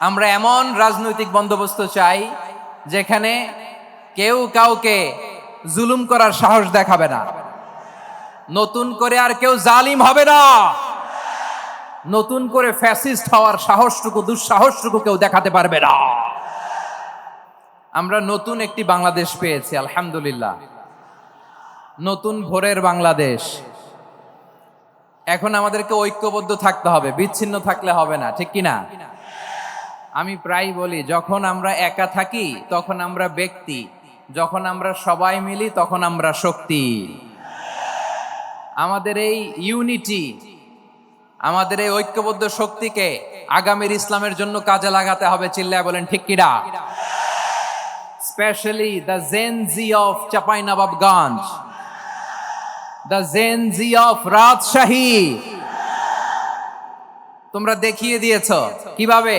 আমরা এমন রাজনৈতিক বন্দোবস্ত চাই যেখানে কেউ কাউকে জুলুম করার সাহস দেখাবে না। নতুন করে আর কেউ জালিম হবে না। নতুন করে ফ্যাসিস্ট হওয়ার সাহসটুকু, দুঃসাহসটুকু কেউ দেখাতে পারবে না। আমরা নতুন একটি বাংলাদেশ পেয়েছি, আলহামদুলিল্লাহ। নতুন ভোরের বাংলাদেশ। এখন আমাদেরকে ঐক্যবদ্ধ থাকতে হবে, বিচ্ছিন্ন থাকলে হবে না, ঠিক কি না আমি প্রায় বলি, যখন আমরা একা থাকি, তখন আমরা ব্যক্তি। যখন আমরা সবাই মিলি, তখন আমরা শক্তি। আমাদের এই ইউনিটি আমাদের এই ঐক্যবদ্ধ শক্তিকে আগামীর ইসলামের জন্য কাজে লাগাতে হবে, চিল্লায় বলেন, ঠিক কিনা specially the Gen Z of Chapainawabganj the Gen Z of Rajshahi তোমরা দেখিয়ে দিয়েছ, কীভাবে?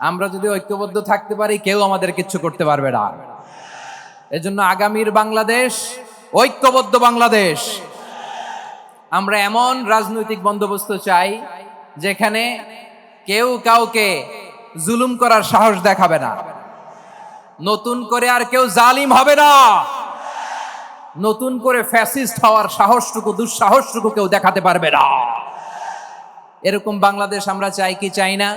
আমরা যদি ঐক্যবদ্ধ থাকতে পারি, কেউ আমাদের কিচ্ছু করতে পারবে না। এজন্য আগামীর বাংলাদেশ, ঐক্যবদ্ধ বাংলাদেশ। আমরা এমন রাজনৈতিক বন্দোবস্ত চাই, যেখানে কেউ কাউকে জুলুম করার সাহস দেখাবে না। নতুন করে আর কেউ জালিম হবে না। নতুন করে ফ্যাসিস্ট হওয়ার সাহসটুকু, দুঃসাহসটুকু কেউ দেখাতে পারবে না। এরকম বাংলাদেশ আমরা চাই কি, চাই না?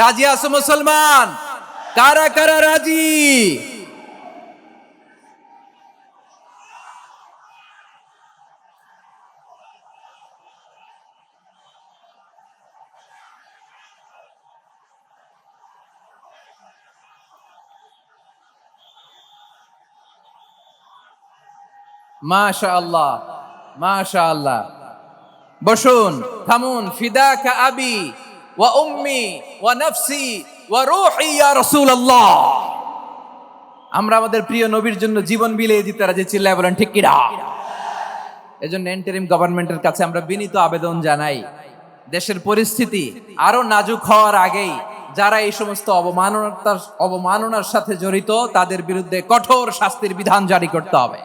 রাজি আছো মুসলমান? কারা কারা রাজি? মাশা আল্লাহ মাশা আল্লাহ বসুন থামুন ফিদাকা আবি। ওয়া উম্মি ওয়া নফসি ওয়া রূহি ইয়া রাসূলুল্লাহ আমরা আমাদের প্রিয় নবীর জন্য জীবন বিলিয়ে দিতে রাজি চিল্লায় বলেন, ঠিক কিনা? এজন্য এন্টারিম গভর্নমেন্টের কাছে আমরা বিনীত আবেদন জানাই, দেশের পরিস্থিতি আরও নাজুক হওয়ার আগেই যারা এই সমস্ত অবমাননার অবমাননার সাথে জড়িত, তাদের বিরুদ্ধে কঠোর শাস্তির বিধান জারি করতে হবে।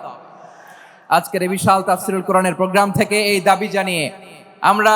আজকের এই বিশাল তাফসিরুল কোরআনের প্রোগ্রাম থেকে এই দাবি জানিয়ে আমরা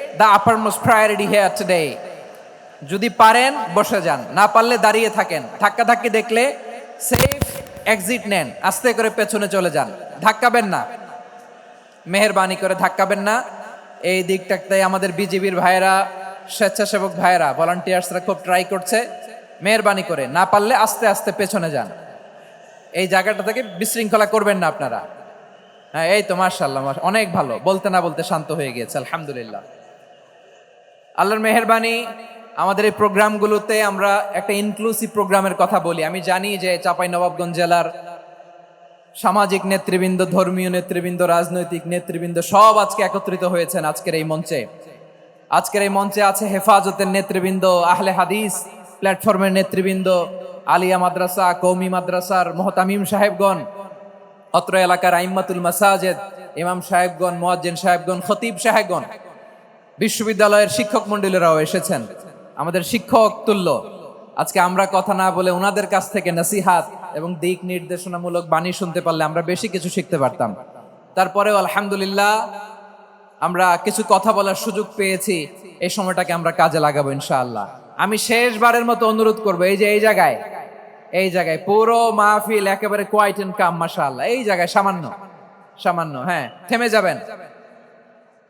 the upper most priority here today যদি পারেন, বসে যান। না পারলে দাঁড়িয়ে থাকেন। ধাক্কা ধাক্কি দেখলে সেফ এক্সিট নেন। আস্তে করে পেছনে চলে যান। ধাক্কাবেন না। মেহরবানি করে ধাক্কাবেন না। এই দিকটাতে আমাদের বিজিবির ভাইয়েরা, স্বেচ্ছাসেবক ভাইয়েরা ভলান্টিয়ার্সরা খুব ট্রাই করছে। মেহরবানি করে। না পারলে আস্তে আস্তে পেছনে যান। এই জায়গাটা থেকে বিশৃঙ্খলা করবেন না আপনারা। হ্যাঁ এই তো মার্শাল্লাহ অনেক ভালো। বলতে না বলতে শান্ত হয়ে গিয়েছে, আলহামদুলিল্লাহ। আল্লাহর মেহরবানি, আমাদের এই প্রোগ্রামগুলোতে আমরা একটা ইনক্লুসিভ প্রোগ্রামের কথা বলি। আমি জানি যে চাপাই নবাবগঞ্জ জেলার সামাজিক নেতৃবৃন্দ, ধর্মীয় নেতৃবৃন্দ, রাজনৈতিক নেতৃবৃন্দ সব আজকে একত্রিত হয়েছেন আজকের এই মঞ্চে। আজকের এই মঞ্চে আছে হেফাজতের নেতৃবৃন্দ, আহলে হাদিস প্ল্যাটফর্মের নেতৃবৃন্দ, আলিয়া মাদ্রাসা, কৌমি মাদ্রাসার মোহতামিম সাহেবগণ, অত্র এলাকার আইম্মাতুল মাসাজেদ, ইমাম সাহেবগণ, মোয়াজ্জেন সাহেবগণ, খতিব সাহেবগণ। বিশ্ববিদ্যালয়ের শিক্ষক মন্ডলীরাও এসেছেন। আমাদের শিক্ষক তুল্য। আজকে আমরা কথা না বলে ওনাদের কাছ থেকে নসিহাত এবং দিক নির্দেশনামূলক বাণী শুনতে পারলে আমরা বেশি কিছু শিখতে পারতাম। তারপরেও আলহামদুলিল্লাহ আমরা কিছু কথা বলার সুযোগ পেয়েছি। এই সময়টাকে আমরা কাজে লাগাবো ইনশাআল্লাহ। আমি শেষবারের মতো অনুরোধ করব, এই যে এই জায়গায় এই জায়গায় পুরো মাহফিল একেবারে কোয়াইট এন্ড কাম মাশাআল্লাহ। এই জায়গায় সামান্য সামান্য হ্যাঁ থেমে যাবেন।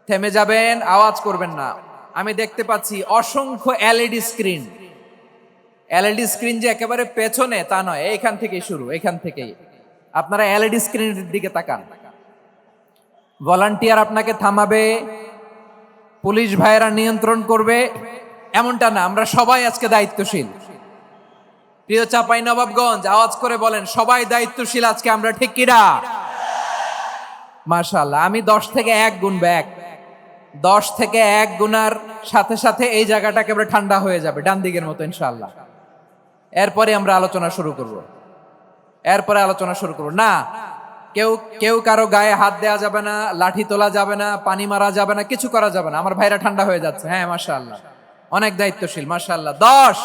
থেমে যাবেন, আওয়াজ করবেন না। আমি দেখতে পাচ্ছি অসংখ্য এলইডি স্ক্রিন। এলইডি স্ক্রিন যে একেবারে পেছনে, তা নয়, এইখান থেকেই শুরু এখান থেকেই। আপনারা এলইডি স্ক্রিনের দিকে তাকান। ভলান্টিয়ার আপনাকে থামাবে, পুলিশ ভাইয়েরা নিয়ন্ত্রণ করবে, এমনটা না, আমরা সবাই আজকে দায়িত্বশীল। প্রিয় চাপাই নবাবগঞ্জ, আওয়াজ করে বলেন, সবাই দায়িত্বশীল আজকে, আমরা ঠিক কিরা মাশাল্লাহ আমি দশ থেকে এক গুণ ব্যাক। দশ থেকে এক গুনার সাথে সাথে এই জায়গাটা একেবারে ঠান্ডা হয়ে যাবে, ডান দিকের মতো ইনশাল্লাহ এরপরে আমরা আলোচনা শুরু করব। এরপরে আলোচনা শুরু করব। না, কেউ কেউ কারও গায়ে হাত দেওয়া যাবে না, লাঠি তোলা যাবে না, পানি মারা যাবে না, কিছু করা যাবে না। আমার ভাইরা ঠান্ডা হয়ে যাচ্ছে। হ্যাঁ মাসা আল্লাহ অনেক দায়িত্বশীল মাসা আল্লাহ দশ!